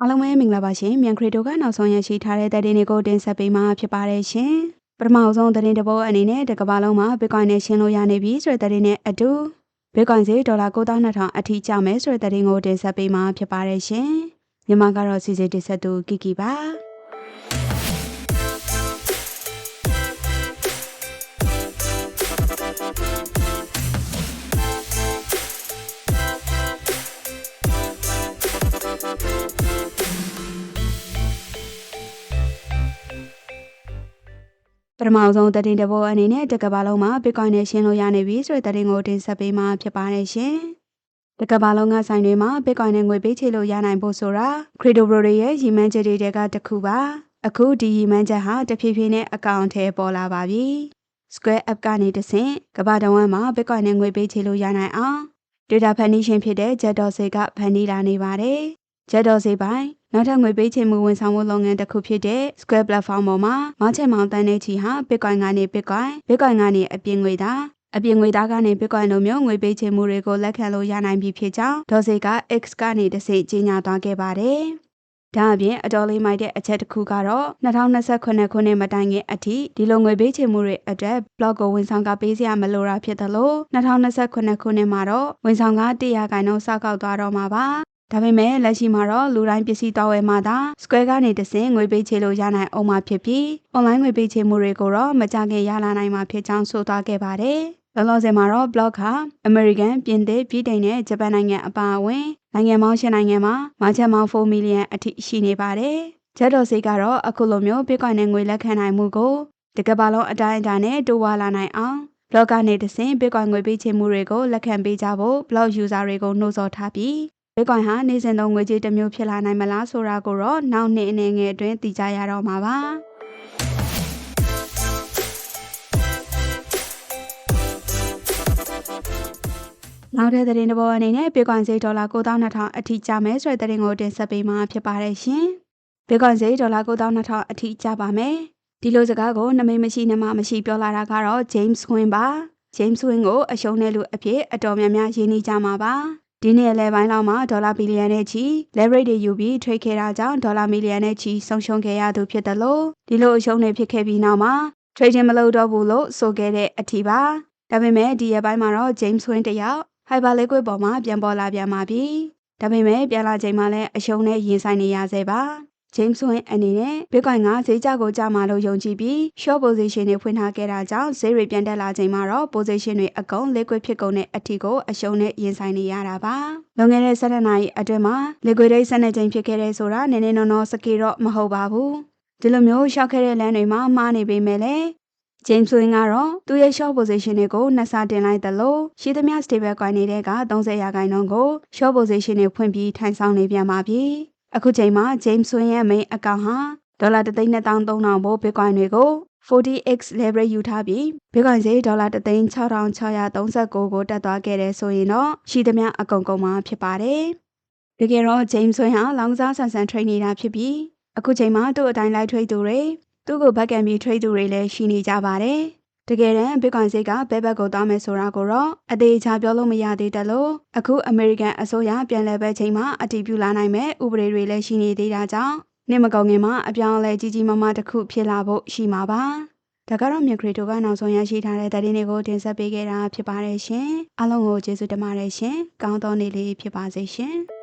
အားလုံးပဲမင်္ဂလာပါရှင်မြန်ခရီတိုကနောက်ဆုံးရရှိထားတဲ့သတင်းတွေကိုတင်ဆက်ပေးမှာဖြစ်ပါတယ်ရှင်ပထမဆုံးသတင်းတစ်ပုဒ်အနေနဲ့တစ်ကမ္ဘာလုံးမှာ Bitcoin နဲ့ရှင်းလို့ရနေပြီဆိုတဲ့သတင်းနဲ့အတူ Bitcoin ဈေးဒေါ်လာ9200အထိကျမယ်ဆိုတဲ့သတင်းကိုတင်ဆက်ပေးမှာဖြစ်ပါတယ်ရှင်မြန်မာကတော့စီစဉ်တင်ဆက်သူကီကီပါ ပထမဆုံးသတင်းတစ်ပုဒ်အနေနဲ့တစ်ကမ္ဘာလုံးမှာ Bitcoin နဲ့ရှင်းလို့ရနေပြီဆိုတဲ့သတင်းကိုတင်ဆက်ပေးမှာဖြစ်ပါတယ်ရှင်တကဘာလုံးကဆိုင်တွေမှာ Bitcoin နဲ့ငွေပေးချေလို့ရနိုင်ဖို့ဆိုတာ Crypto Bro တွေရဲ့ရည်မှန်းချက်တွေကတစ်ခုပါအခုဒီရည်မှန်းချက်ဟာတဖြည်းဖြည်းနဲ့အကောင့်ထဲပေါ်လာပါပြီ Square App ကနေတဆင့်ကမ္ဘာတဝန်းမှာ Bitcoin နဲ့ငွေပေးချေလို့ရနိုင်အောင် Data ဖန်တီးရှင်ဖြစ်တဲ့ Jet.C ကဖန်တီးလာနေပါတယ် Jet.C ပိုင်း နောက်ထပ်ငွေပေးချေမှုဝန်ဆောင်မှုလုပ်ငန်းတစ်ခုဖြစ်တဲ့ Square Platform ပေါ်မှာမောင်းချက်မောင်းတန်းတဲ့ချီဟာ Bitcoin ကနေ Bitcoin Bitcoin ကနေအပြင်ငွေသားအပြင်ငွေသားကနေ Bitcoin လိုမျိုးငွေပေးချေမှုတွေကိုလက်ခံလို့ရနိုင်ပြီဖြစ်ကြောင်းဒေါ်စေက X ကနေတစိကြေညာသွားခဲ့ပါတယ်။ဒါအပြင်အတော်လေးမိုက်တဲ့အချက်တစ်ခုကတော့2028ခုနှစ်မတိုင်ခင်အထိဒီလိုငွေပေးချေမှုတွေအတွက် blog ကိုဝန်ဆောင်ကပေးစရာမလိုတာဖြစ်သလို2028ခုနှစ်မှာတော့ဝန်ဆောင်က100ခိုင်နှုန်းစောက်ကောက်သွားတော့မှာပါ။ ဒါပေမဲ့လက်ရှိမှာတော့လူတိုင်းပစ္စည်းတော်ဝယ်မှသာ Square ကနေတဆင့်ငွေပေးချေလို့ရနိုင်အောင်မှာဖြစ်ပြီး online ငွေပေးချေမှုတွေကိုတော့မကြခင်ရလာနိုင်မှာဖြစ်ကြောင်းဆိုသွားခဲ့ပါတယ်။လောလောဆယ်မှာတော့ blog ဟာ American ပြင်သစ်ပြည်တိုင်နဲ့ဂျပန်နိုင်ငံအပါအဝင်နိုင်ငံပေါင်း၈နိုင်ငံမှာမာချက်ပေါင်း4 million အထိရှိနေပါတယ်။ဂျက်တော်စီကတော့အခုလိုမျိုး Bitcoin နဲ့ငွေလက်ခံနိုင်မှုကိုတကယ်ပါလုံးအတိုင်းအတာနဲ့တိုးဝါလာနိုင်အောင် blog ကနေတဆင့် Bitcoin ငွေပေးချေမှုတွေကိုလက်ခံပေးကြဖို့ blog user တွေကိုနှိုးဆော်ထားပြီး Bitcoin ဟာနေစဉ်သုံးငွေကြေးတစ်မျိုးဖြစ်လာနိုင်မလားဆိုတာကိုတော့နောက်နှစ်အနေငယ်အတွင်းသိကြရတော့မှာပါနောက်တဲ့သတင်းတစ်ပုဒ်အနေနဲ့ Bitcoin ဈေးဒေါ်လာ9200အထိကျမယ်ဆိုတဲ့သတင်းကိုတင်ဆက်ပေးမှာဖြစ်ပါတယ်ရှင်။ Bitcoin ဈေးဒေါ်လာ9200အထိကျပါမယ်။ဒီလိုစကားကိုနမိတ်မရှိနမမရှိပြောလာတာကတော့ James Win ပါ။ James Win ကိုအရှုံးတဲ့လူအဖြစ်အတော်များများရင်းနှီးကြမှာပါ။ ဒီနေ့အလဲပိုင်းလောက်မှာဒေါ်လာဘီလီယံနဲ့ချီ leverage တွေယူပြီး trade ခဲ့တာကြောင့်ဒေါ်လာမီလီယံနဲ့ချီဆုံးရှုံးခဲ့ရသူဖြစ်တယ်လို့ဒီလိုအရှုံးတွေဖြစ်ခဲ့ပြီးနောက်မှာ trading မလုပ်တော့ဘူးလို့ဆိုခဲ့တဲ့အထီပါဒါပေမဲ့ဒီရက်ပိုင်းမှာတော့ James Win တယောက် Hyper Liquid ပေါ်မှာပြန်ပေါ်လာပြန်ပါပြီဒါပေမဲ့ပြန်လာချိန်မှာလည်းအရှုံးနဲ့ရင်ဆိုင်နေရဆဲပါ James Win အနေနဲ့ Bitcoin ကဈေးကြကိုကြမှာလို့ယုံကြည်ပြီး short position တွေဖွင့်ထားခဲ့တာကြောင့် ဈေးတွေပြန်တက်လာချိန်မှာတော့ position တွေအကုန် liquid ဖြစ်ကုန်တဲ့အထီကို အရှုံးနဲ့ရင်ဆိုင်နေရတာပါ။လွန်ခဲ့တဲ့7နှစ်အတွင်းမှာ liquidate 12ချိန်ဖြစ်ခဲ့တဲ့ဆိုတာနည်းနည်းနော်နော်စကေတော့မဟုတ်ပါဘူး။ဒီလိုမျိုးရှောက်ခဲ့တဲ့လမ်းတွေမှာမှားနေပေမဲ့လည်း James Win ကတော့သူ့ရဲ့ short position တွေကိုနှစ်ဆတင်လိုက်သလိုရှိသမျှ stable coin တွေက30ရာခိုင်နှုန်းကို short position တွေဖွင့်ပြီးထိုင်ဆောင်နေပြန်ပါပြီ။ အခုချိန်မှာ James Swin ရဲ့ main account ဟာဒေါ်လာ3,300ဘို့ Bitcoin တွေကို 40x leverage ယူထားပြီး Bitcoin ဈေးဒေါ်လာ3,639ကိုတက်သွားခဲ့တဲ့ဆိုရင်တော့ရှိသမျှအကုန်ကုန်မှာဖြစ်ပါတယ်။တကယ်တော့ James Swin ဟာလောင်စားဆန်ဆန် trade နေတာဖြစ်ပြီးအခုချိန်မှာသူ့အတိုင်းလိုက် trade သူတွေသူ့ကိုဘက်ကန်ပြီး trade သူတွေလည်းရှိနေကြပါတယ်။ တကယ်တမ်း Bitcoin ဈေးကဘဲဘက်ကိုတောင်းမယ်ဆိုတာကိုတော့အသေးချာပြောလို့မရသေးတယ်လို့အခု American အစိုးရပြန်လည်ပဲချိန်မှာအတည်ပြုလာနိုင်မဲ့ဥပဒေတွေလည်းရှိနေသေးတာကြောင့်နေ့မကုန်ခင်မှာအပြောင်းအလဲကြီးကြီးမားမားတစ်ခုဖြစ်လာဖို့ရှိမှာပါဒါကတော့မြခရီတိုကနောက်ဆုံးရရှိထားတဲ့သတင်းတွေကိုတင်ဆက်ပေးခဲ့တာဖြစ်ပါတယ်ရှင်အားလုံးကိုကျေးဇူးတင်ပါတယ်ရှင်ကောင်းသောနေ့လေးဖြစ်ပါစေရှင်